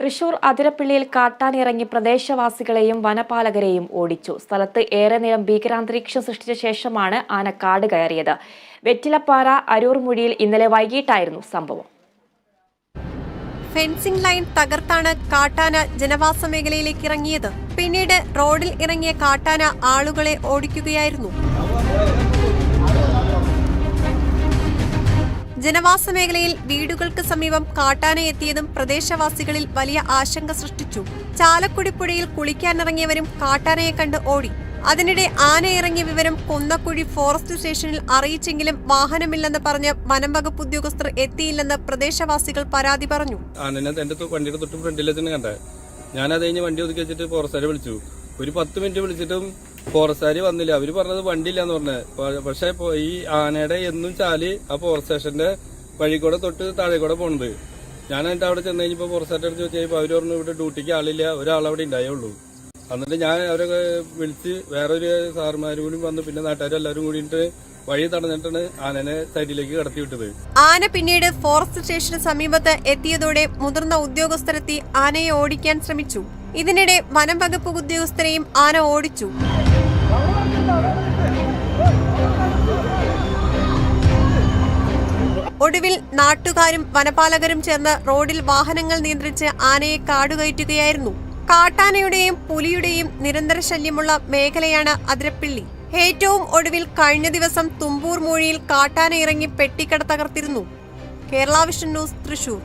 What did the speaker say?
തൃശൂർ അതിരപ്പിള്ളിയിൽ കാട്ടാനിറങ്ങി പ്രദേശവാസികളെയും വനപാലകരെയും ഓടിച്ചു. സ്ഥലത്ത് ഏറെ നേരം ഭീകരാന്തരീക്ഷം സൃഷ്ടിച്ച ശേഷമാണ് ആന കാട് കയറിയത്. വെറ്റിലപ്പാറ അരൂർമുഴിയിൽ ഇന്നലെ വൈകിട്ടായിരുന്നു സംഭവം. ഫെൻസിംഗ് ലൈൻ തകർത്താണ് കാട്ടാന ജനവാസ മേഖലയിലേക്ക് ഇറങ്ങിയത്. പിന്നീട് റോഡിൽ ഇറങ്ങിയ കാട്ടാന ആളുകളെ ഓടിക്കുകയായിരുന്നു. ജനവാസ മേഖലയിൽ വീടുകൾക്ക് സമീപം കാട്ടാന എത്തിയതും പ്രദേശവാസികളിൽ വലിയ ആശങ്ക സൃഷ്ടിച്ചു. ചാലക്കുടി പുഴയിൽ കുളിക്കാനിറങ്ങിയവരും കാട്ടാനയെ കണ്ട് ഓടി. അതിനിടെ ആന ഇറങ്ങിയ വിവരം കൊന്നക്കുഴി ഫോറസ്റ്റ് സ്റ്റേഷനിൽ അറിയിച്ചെങ്കിലും വാഹനമില്ലെന്ന് പറഞ്ഞ് വനം വകുപ്പ് ഉദ്യോഗസ്ഥർ എത്തിയില്ലെന്ന് പ്രദേശവാസികൾ പരാതി പറഞ്ഞു. ആനനെ എന്റെ വണ്ടിയുടെ തൊട്ട് ഫ്രണ്ടിൽ തന്നെ കണ്ടേ. ഞാൻ അത് കഴിഞ്ഞ് വണ്ടി ഒതുക്കി വെച്ചിട്ട് ഫോറസ്റ്റുകാരെ വിളിച്ചു. ഒരു പത്ത് മിനിറ്റ് വിളിച്ചിട്ടും ഫോറസ്റ്റുകാർ വന്നില്ല. അവർ പറഞ്ഞത് വണ്ടി ഇല്ലാന്ന് പറഞ്ഞത് പക്ഷെ ഈ ആനയുടെ എന്നും ചാലി ആ ഫോറസ്റ്റ് സ്റ്റേഷന്റെ വഴി കൂടെ തൊട്ട് താഴെ കൂടെ പോണത് ഞാൻ എന്നിട്ട് അവിടെ ചെന്ന് കഴിഞ്ഞപ്പോ ഫോറസ്റ്റ് അടുത്ത് ചോദിച്ചു അവർ പറഞ്ഞു ഇവിടെ ഡ്യൂട്ടിക്ക് ആളില്ല. ഒരാൾ അവിടെ ഉണ്ടായുള്ളൂ എന്നിട്ട് ഞാൻ അവരൊക്കെ വിളിച്ച് വേറൊരു സാറുമാരും കൂടി വന്നു പിന്നെ നാട്ടുകാരും എല്ലാവരും കൂടിയിട്ട് വഴി തടഞ്ഞിട്ടാണ് ആനനെ സൈഡിലേക്ക് കടത്തി വിട്ടത്. ആന പിന്നീട് ഫോറസ്റ്റ് സ്റ്റേഷന് സമീപത്ത് എത്തിയതോടെ മുതിർന്ന ഉദ്യോഗസ്ഥരെത്തി ആനയെ ഓടിക്കാൻ ശ്രമിച്ചു. ഇതിനിടെ വനം വകുപ്പ് ഉദ്യോഗസ്ഥരെയും ആന ഓടിച്ചു. ഒടുവിൽ നാട്ടുകാരും വനപാലകരും ചേർന്ന് റോഡിൽ വാഹനങ്ങൾ നിയന്ത്രിച്ച് ആനയെ കാടുകയറ്റുകയായിരുന്നു. കാട്ടാനയുടെയും പുലിയുടെയും നിരന്തര ശല്യമുള്ള മേഖലയാണ് അതിരപ്പിള്ളി. ഏറ്റവും ഒടുവിൽ കഴിഞ്ഞ ദിവസം തുമ്പൂർ മൂഴിയിൽ കാട്ടാന ഇറങ്ങി പെട്ടിക്കട തകർത്തിരുന്നു. Kerala vision news Thrissur.